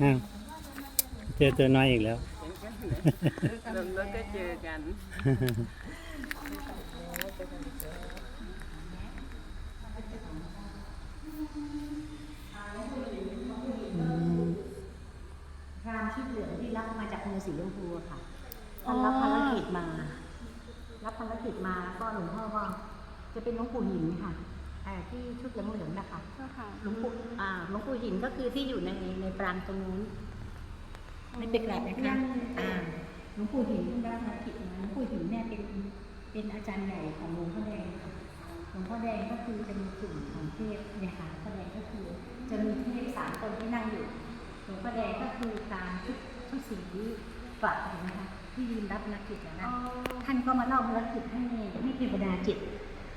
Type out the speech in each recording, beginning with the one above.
อ้าวเจอตัวน้อยอีกแล้วลงรถก็เจอกัน พรามชุดเหลืองที่รับมาจากมือสีชมพูอะค่ะท่านรับภารกิจมา รับภารกิจมาก็หลวงพ่อก็จะเป็นหลวงปู่หินค่ะ อ่าที่ชุดเหลืองๆนะคะเจ้าค่ะหลวงปู่อ่าหลวงปู่หินก็คือที่อยู่ในในปรางตรงนู้นไม่ไปกราบนะคะอ่าหลวงปู่หินท่านรับภารกิจมาหลวงปู่หินเนี่ยเป็นเป็นอาจารย์ใหญ่ของหลวงพ่อแดงค่ะหลวงพ่อแดงก็คือจะมีกลุ่มของเทพเนี่ยค่ะหลวงพ่อแดงก็คือ จะมีเทพสามตนที่นั่งอยู่หลวงพ่อแดงก็คือตามชุดชุดสีฝากนะคะที่ยืนรับภารกิจอะนะท่านก็มาเล่าภารกิจให้ให้เทวดาเจ็ด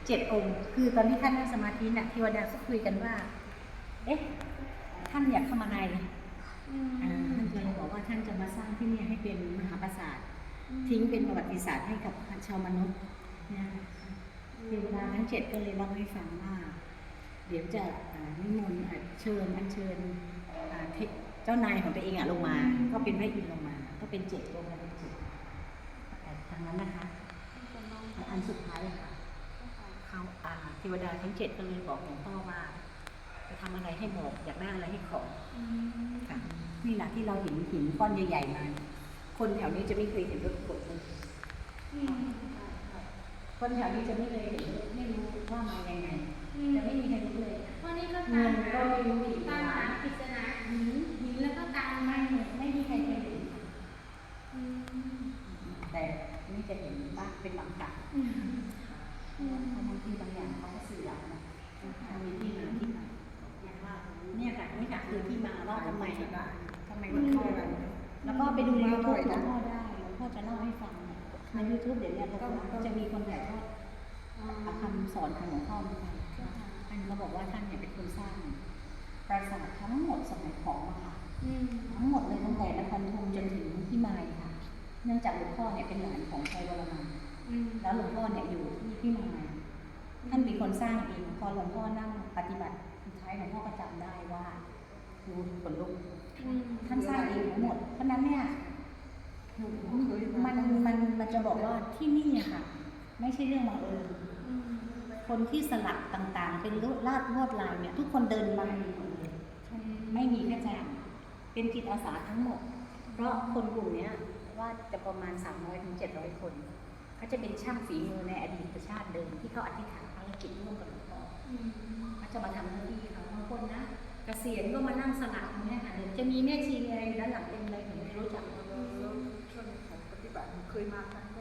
เจ็ดองค์ คือตอนที่ท่านนั่งสมาธิน่ะเทวดาก็คุยกันว่า เอ๊ะ ท่านอยากทำอะไรอ่าท่านก็เลยบอกว่าท่านจะมาสร้างที่เนี่ยให้เป็นมหาปราสาททิ้งเป็นประวัติศาสตร์ให้กับชาวมนุษย์นะเทวดาทั้งเจ็ดก็เลยเล่าให้ฟังว่า เดี๋ยวจะอ่านิมนต์อ่าเชิญอัญเชิญอ่าเทเจ้านายของตัวเองอะลงมา ก็เป็นพระอินทร์ลงมา ก็เป็นเจ็ดลงมาเป็นเจ็ดแต่ทางนั้นนะคะและอันสุดท้ายอะค่ะเขาอ่า เทวดาทั้งเจ็ดก็เลยบอกหลวงพ่อว่าจะทำอะไรให้บอกอยากได้อะไรให้ขอค่ะนี่แหละที่เราเห็นหินก้อนใหญ่ๆมาคนแถวนี้จะไม่เคยเห็นรถกดเลยคนแถวนี้จะไม่เคยเห็นไม่รู้ว่ามายังไงจะไม่มีใครรู้เลย วันนี้ก็เงินก็ไม่รู้อีกตามหาปริศนาหินหินแล้วก็ตามไม่มาไม่มีใครเคยเห็นค่ะอืมแต่นี่จะเห็นบ้างเป็นบางครั้งอืมอืม บางทีบางอย่างเขาก็สื่อหลักนะมันมีที่มาที่ไปเนี่ยค่ะนี่ค่ะคือที่มาว่าทำไมทำไมมันเข้ากันแล้วก็ไปดูในยูทูบหลวงพ่อได้หลวงพ่อจะเล่าให้ฟังในยูทูบเดี๋ยวเนี่ยก็จะมีคนถ่ายทอดเอาคำสอนของหลวงพ่อมาให้ท่านก็บอกว่าท่านเนี่ยเป็นคนสร้างปราสาททั้งหมดสมัยของอะค่ะทั้งหมดเลยตั้งแต่นครธมจนถึงพิมายค่ะ เนื่องจากหลวงพ่อเนี่ยเป็นหลานของชัยวรมันแล้วหลวงพ่อเนี่ยอยู่ ที่พิมายท่านเป็นคนสร้างเองพอหลวงพ่อนั่งปฏิบัติสุดท้ายหลวงพ่อก็จำได้ว่าดูขนลุกอืมท่านสร้างเองทั้งหมด เพราะฉะนั้นเนี่ยมันมันมันจะบอกว่าที่นี่อะค่ะ ไม่ใช่เรื่องบังเอิญอืมคนที่สลักต่างๆ เป็นลวดลาดลวดลายเนี่ย ทุกคนเดินมาหมดเลยไม่มีแค่แจมเป็นจิตอาสาทั้งหมด เพราะคนกลุ่มเนี้ยว่าจะประมาณ 300ถึง700 คน เขาจะเป็นช่างฝีมือในอดีตชาติเดิมที่เขาอธิษฐานภารกิจร่วมกับหลวงพ่ออืมเขาจะมาทำหน้าที่เขาบางคนนะเกษียณก็มานั่งสลักตรงเนี้ยค่ะเดี๋ยวจะมีแม่ชีมีอะไรอยู่ด้านหลังเต็มเลยผมไม่รู้จักช่วงของปฏิบัติเคยมาครั้งแรกแต่